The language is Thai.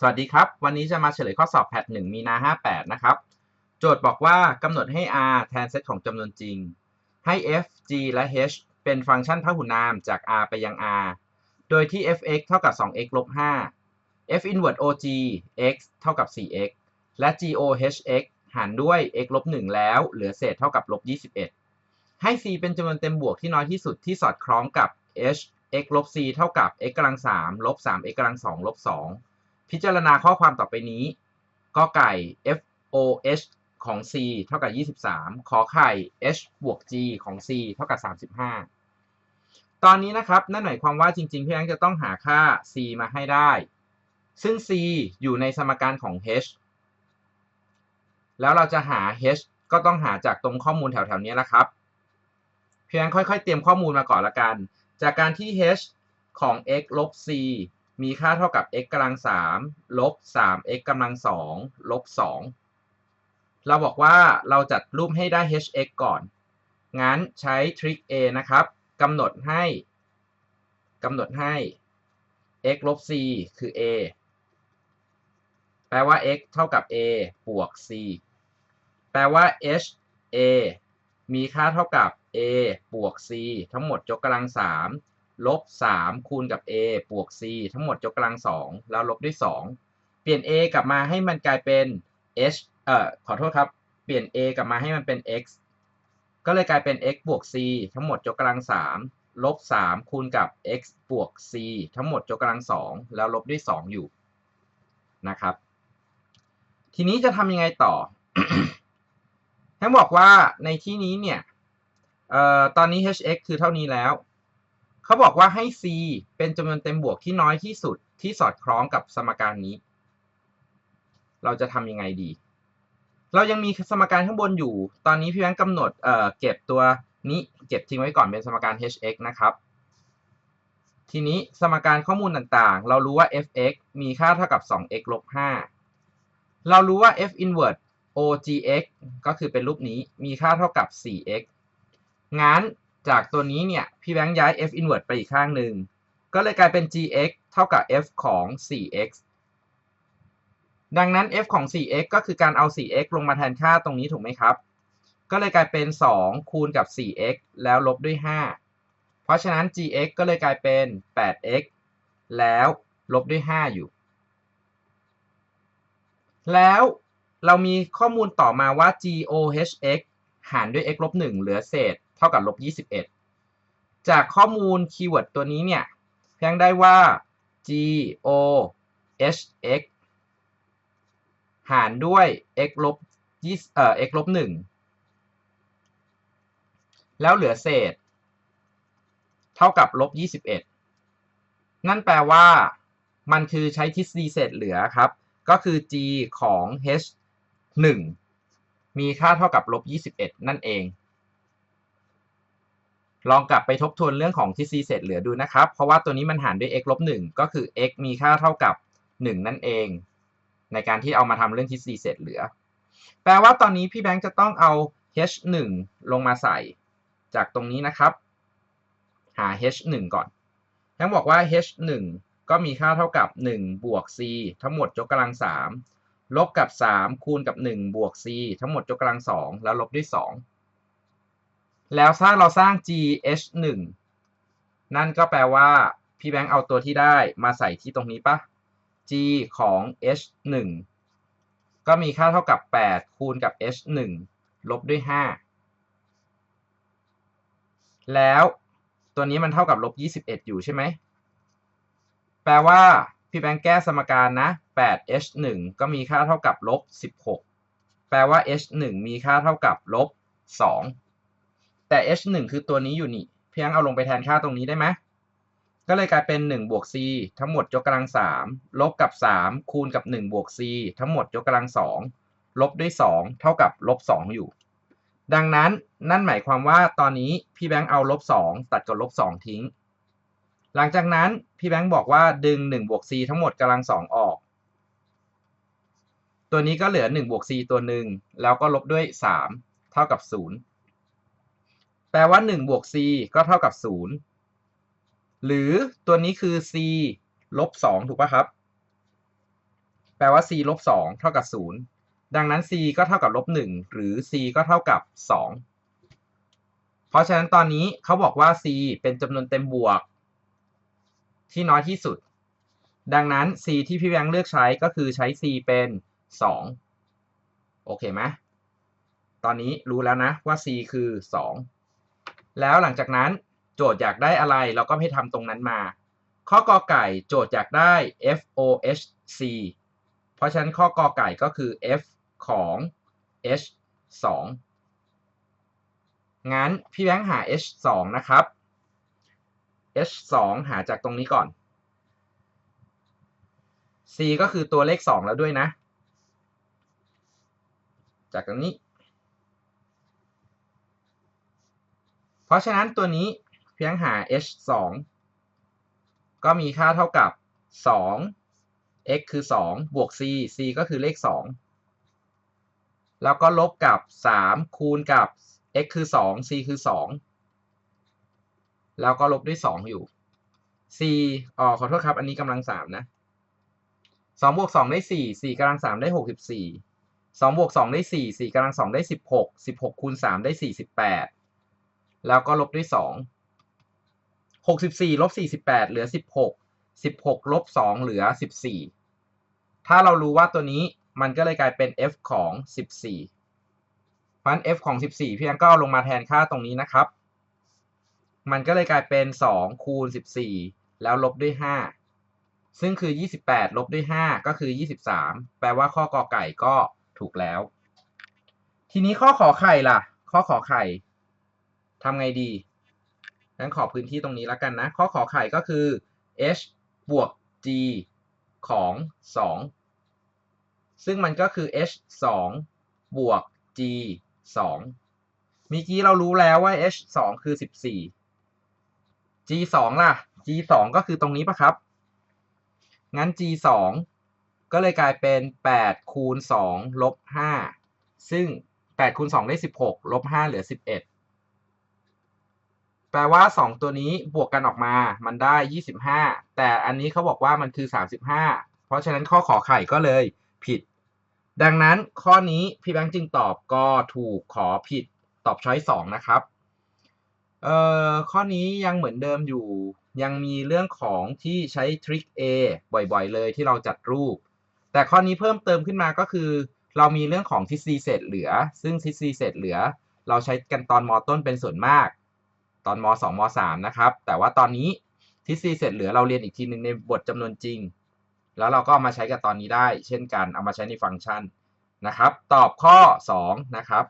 สวัสดีครับ วันนี้จะมาเฉลยข้อสอบแพท1มีนา 58 นะครับ โจทย์บอกว่ากำหนดให้ r แทนเซตของจำนวนจริง ให้ f g และ h เป็นฟังก์ชันพหุนามจาก r ไปยัง r โดยที่ f(x) เท่ากับ 2x ลบ 5 f inverse og x เท่ากับ 4x และ gohx หารด้วย x ลบ 1 แล้ว เหลือเศษเท่ากับลบ 21 ให้ c เป็นจำนวนเต็มบวกที่น้อยที่สุดที่สอดคล้องกับ h x ลบ c เท่ากับ x กำลัง3ลบ 3x กำลัง2ลบ 2 พิจารณาข้อความต่อไปนี้ก็ไก่ f o h ของ c เท่ากับ 23 ขอไข่ h บวก g ของ c เท่ากับ 35 ตอนนี้นะครับ นั่นหมายความว่าจริงๆ พี่แองจะต้องหาค่า c มาให้ได้ ซึ่ง c อยู่ในสมการของ h แล้วเราจะหา h ก็ต้องหาจากตรงข้อมูลแถวๆนี้แหละครับเพียงค่อยๆ เตรียมข้อมูลมาก่อนละกัน จากการที่ h ของ x ลบ c มีค่าเท่ากับ x กำลัง3ลบ 3x กำลัง2ลบ2เราบอกว่าเราจัดรูปให้ได้ hx ก่อน งั้นใช้ทริค a นะครับกำหนดให้กำหนดให้ x ลบ c คือ a แปลว่า x เท่ากับ a บวก c แปลว่า h a มีค่าเท่ากับ a บวก c ทั้งหมดยกกำลัง3 ลบ 3 คูณกับ a บวก c ทั้งหมดยกกำลัง 2 แล้วลบด้วย 2 เปลี่ยน a กลับมาให้มันกลายเป็น h เอ่อขอโทษครับ เปลี่ยน a กลับมาให้มันเป็น x ก็เลยกลายเป็น x บวก c ทั้งหมดยกกำลัง 3 ลบ 3 คูณกับ x บวก c ทั้งหมดยกกำลัง 2 แล้วลบด้วย 2 อยู่นะครับ ทีนี้จะทำยังไงต่อทั้งบอกว่าในที่นี้เนี่ยออตอนนี้ hx คือเท่านี้แล้ว เขาบอกว่าให้ c เป็นจำนวนเต็มบวกที่น้อยที่สุดที่สอดคล้องกับสมการนี้ เราจะทำยังไงดี เรายังมีสมการข้างบนอยู่ ตอนนี้พี่แบงค์กำหนดเเก็บตัวนี้เก็บทิ้งไว้ก่อนเป็นสมการ hx นะครับ ทีนี้สมการข้อมูลต่างๆ เรารู้ว่า fx มีค่าเท่ากับ 2x ลบ 5 เรารู้ว่า f inverse ogx ก็คือเป็นรูปนี้มีค่าเท่ากับ 4x งั้น จากตัวนี้เนี่ยพี่แบงค์ย้าย f inverse ไปอีกข้างหนึ่ง ก็เลยกลายเป็น gx เท่ากับ f ของ 4x ดังนั้น f ของ 4x ก็คือการเอา 4x ลงมาแทนค่าตรงนี้ถูกไหมครับ ก็เลยกลายเป็น 2 คูณกับ 4x แล้วลบด้วย 5 เพราะฉะนั้น gx ก็เลยกลายเป็น 8x แล้วลบด้วย 5 อยู่ แล้วเรามีข้อมูลต่อมาว่า gohx หารด้วย x ลบ1เหลือเศษ เท่ากับลบ21 จากข้อมูลคีย์เวิร์ดตัวนี้เนี่ยเพียงได้ว่า g o h x หารด้วย x ลบ20เอ่อ x ลบ1แล้วเหลือเศษ เท่ากับลบ21 นั่นแปลว่า มันคือใช้ทฤษฎีเศษเหลือครับ ก็คือ g ของ h 1 มีค่าเท่ากับลบ21 นั่นเอง ลองกลับไปทบทวนเรื่องของทฤษฎีเศษเหลือดูนะครับ เพราะว่าตัวนี้มันหารด้วย x ลบ1ก็คือ x มีค่าเท่ากับ 1 นั่นเอง ในการที่เอามาทำเรื่องทฤษฎีเศษเหลือ แปลว่าตอนนี้พี่แบงค์จะต้องเอา h 1ลงมาใส่ จากตรงนี้นะครับ หา h 1ก่อนทั้งบอกว่า h 1ก็มีค่าเท่ากับ 1 บวก c ทั้งหมดยกกำลัง 3 ลบกับ 3 คูณกับ 1 บวก c ทั้งหมดยกกำลัง 2 แล้วลบด้วย 2 แล้วถ้าเราสร้าง gh 1 นั่นก็แปลว่าพี่แบงค์เอาตัวที่ได้มาใส่ที่ตรงนี้ปะ g ของ h 1 ก็มีค่าเท่ากับ 8 คูณกับ h 1 ลบด้วย 5 แล้วตัวนี้มันเท่ากับลบ 21 อยู่ใช่ไหม แปลว่าพี่แบงค์แก้สมการนะ 8h 1 ก็มีค่าเท่ากับลบ 16 แปลว่า h 1 มีค่าเท่ากับลบ 2 แต่ h 1คือตัวนี้อยู่นี่ เพียงเอาลงไปแทนค่าตรงนี้ได้ไหมก็เลยกลายเป็น1บวก c ทั้งหมดยกกำลัง3ลบกับ 3 คูณกับ1บวก c ทั้งหมดยกกำลัง2ลบด้วย 2 เท่ากับลบ2อยู่ ดังนั้นนั่นหมายความว่าตอนนี้พี่แบงค์เอาลบ2ตัดกับลบ2ทิ้ง หลังจากนั้นพี่แบงค์บอกว่าดึง1บวก c ทั้งหมดกำลัง2ออก ตัวนี้ก็เหลือ1บวก c ตัวหนึ่งแล้วก็ลบด้วย 3 เท่ากับ 0 แปลว่า 1 บวก c ก็เท่ากับ 0 หรือตัวนี้คือ c ลบ 2 ถูกป่ะครับ แปลว่า c ลบ 2 เท่ากับ 0 ดังนั้น c ก็เท่ากับลบ 1 หรือ c ก็เท่ากับ 2 เพราะฉะนั้นตอนนี้เขาบอกว่า c เป็นจำนวนเต็มบวก ที่น้อยที่สุด ดังนั้น c ที่พี่แบงค์เลือกใช้ก็คือใช้ c เป็น 2 โอเคไหมตอนนี้รู้แล้วนะว่า c คือ 2 แล้วหลังจากนั้นโจทย์อยากได้อะไรเราก็ให้ทำตรงนั้นมา ข้อกอไก่โจทย์อยากได้ FOHC เพราะฉะนั้นข้อกอไก่ก็คือ F ของ H 2งั้นพี่แบงค์หา H 2นะครับ H 2หาจากตรงนี้ก่อน C ก็คือตัวเลข 2 แล้วด้วยนะ จากตรงนี้ เพราะฉะนั้นตัวนี้เพียงหา h 2ก็มีค่าเท่ากับ 2 x คือ 2 บวก c c ก็คือเลข 2 แล้วก็ลบกับ 3 คูณกับ x คือ 2 c คือ 2 แล้วก็ลบด้วย 2 อยู่ c อ๋อขอโทษครับ อันนี้กำลัง 3 นะ 2 บวก 2 ได้ 4 4กำลัง 3 ได้ 64 2 บวก 2 ได้ 4 4กำลัง 2 ได้ 16 16 คูณ 3 ได้ 48 แล้วก็ลบด้วย 2 64ลบ48 เหลือ 16 16ลบ2เหลือ 14 ถ้าเรารู้ว่าตัวนี้มันก็เลยกลายเป็น f ของ 14 เพราะฉะนั้น f ของ 14 พี่อังก็ลงมาแทนค่าตรงนี้นะครับ มันก็เลยกลายเป็น 2 คูณ 14 แล้วลบด้วย 5 ซึ่งคือ 28 ลบด้วย 5 ก็คือ 23 แปลว่าข้อกอไก่ก็ถูกแล้ว ทีนี้ข้อขอไข่ล่ะ ข้อขอไข่ ทำไงดีงั้นขอพื้นที่ตรงนี้แล้วกันนะ ข้อขอไข่ก็คือ h บวก g ของ 2 ซึ่งมันก็คือ h 2บวก g 2มีกี้เรารู้แล้วว่า h 2คือ 14 g 2ล่ะ g 2ก็คือตรงนี้ปะครับ งั้น g 2ก็เลยกลายเป็น 8 คูณ 2 ลบ 5 ซึ่ง 8 คูณ 2 ได้ 16 ลบ 5 เหลือ 11 แปลว่า 2 ตัวนี้บวกกันออกมา มันได้ 25 แต่อันนี้เขาบอกว่ามันคือ 35 เพราะฉะนั้นข้อขอไข่ก็เลยผิด ดังนั้นข้อนี้พี่แบงค์จึงตอบก็ถูกขอผิดตอบช้อย2นะครับ เอ่อข้อนี้ยังเหมือนเดิมอยู่ ยังมีเรื่องของที่ใช้ทริค A บ่อยๆ เลยที่เราจัดรูป แต่ข้อนี้เพิ่มเติมขึ้นมาก็คือ เรามีเรื่องของทฤษฎีเศษเหลือ ซึ่งทฤษฎีเศษเหลือ เราใช้กันตอนมต้นเป็นส่วนมาก ตอนม 2 ม 3 นะครับ แต่ว่าตอนนี้ทฤษฎีเศษเหลือเราเรียนอีกทีหนึ่งในบทจำนวนจริง แล้วเราก็เอามาใช้กับตอนนี้ได้ เช่นกันเอามาใช้ในฟังก์ชันนะครับ ตอบข้อ 2 นะครับ